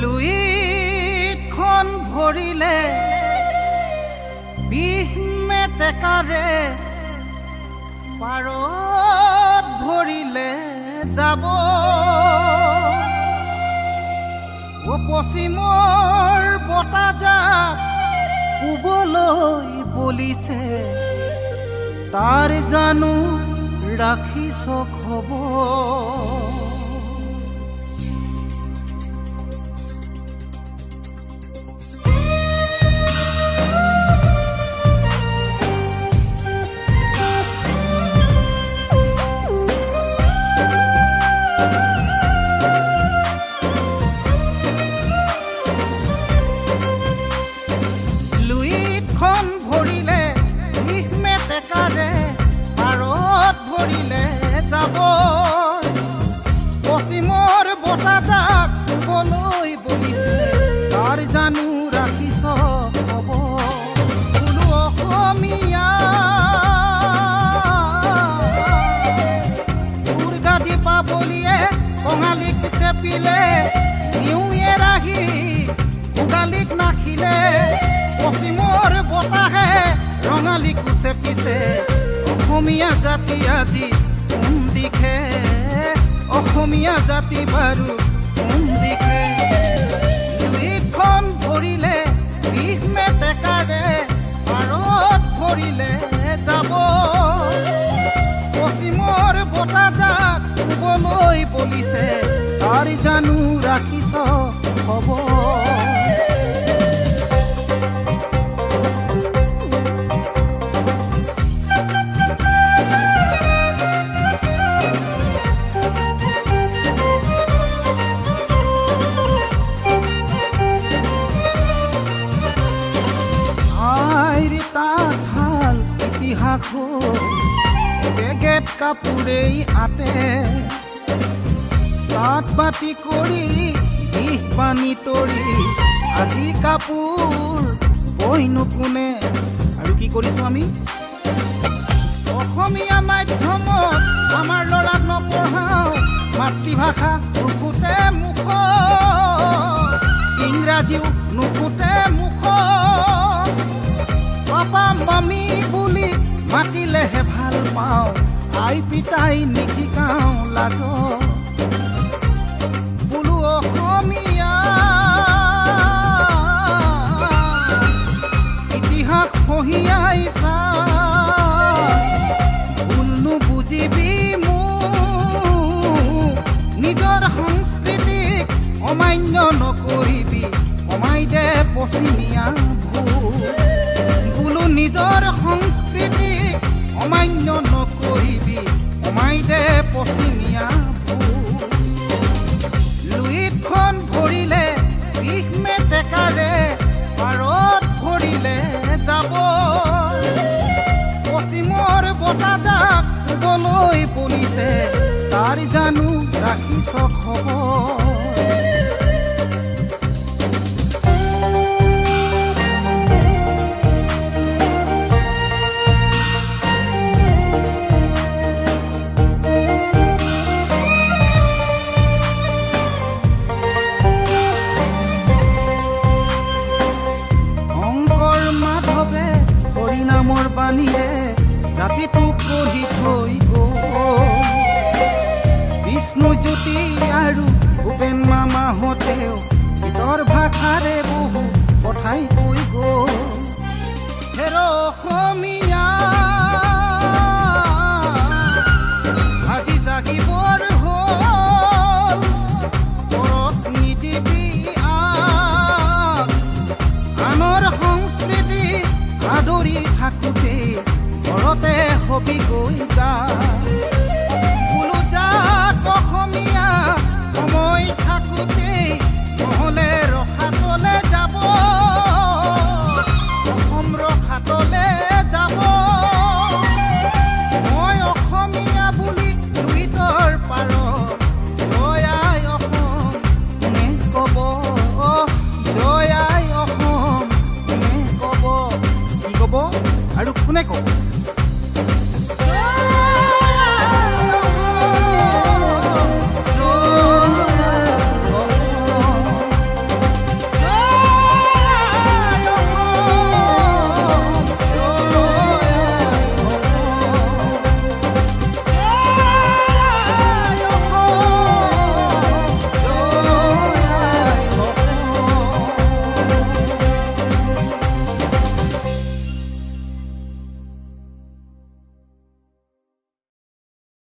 লুইখন ভৰিলে বিহ মেটেকাৰে পাৰত ভৰিলে যাব। পশ্চিমৰ বতাহজাক শুবলৈ বলিছে তাৰ জানো ৰাখিছ খবৰ মেটেকাৰে পাৰত ভৰিলে যাব। পশ্চিমৰ বতাজাক শুবলৈ বলিছে তাৰ জানো ৰাখিছ হ'ব বোলো অসমীয়া দুৰ্গা দীপাৱলীয়ে কঙালীক চেপিলে, নিউয়ে ৰাহি ভোগালীক নাখিলে পশ্চিমৰ বতাহে ৰঙালীকো চেপিছে অসমীয়া জাতি আজি কোন দিশে? অসমীয়া জাতি বাৰু কোন দিশে? দুইখন ভৰিলে বিষ মেটেকাৰে পাৰত ভৰিলে যাব। পশ্চিমৰ বতাজাক শুবলৈ বলিছে, তাৰ জানো ৰাখিছ হ'ব কাপোৰেই আতে। তাঁত বাতি কৰি দিশ পানী তৰি আজি কাপোৰ বৈনো কোনে আৰু কি কৰিছোঁ আমি অসমীয়া মাধ্যমত আমাৰ ল'ৰাক নপঢ়াওঁ, মাতৃভাষা নুফুটে মুখ ইংৰাজীও পিতাই নিশিকাওঁ লাজ। বোলো অসমীয়া ইতিহাস পঢ়িয়াই চা ভুলনো বুজিবি মোক নিজৰ সংস্কৃতিক অমান্য নকৰিবি। কমাই দে পশ্চিমীয়া শুবলৈ বলিছে তাৰ জানো ৰাখিছ খবৰ। বাণীৰে জাতিটোক গঢ়ি থৈ গ'ল বিষ্ণুজ্যোতি আৰু ভূপেন মামাহঁতেও ভিতৰ ভাষাৰে বহু কথাই কৈ গ'ল হেৰ অসমীয়া আজি জাগিবৰ হ'ল পৰশ নিদিবি আদৰি থাকোঁতে ঘৰতে হবি গৈ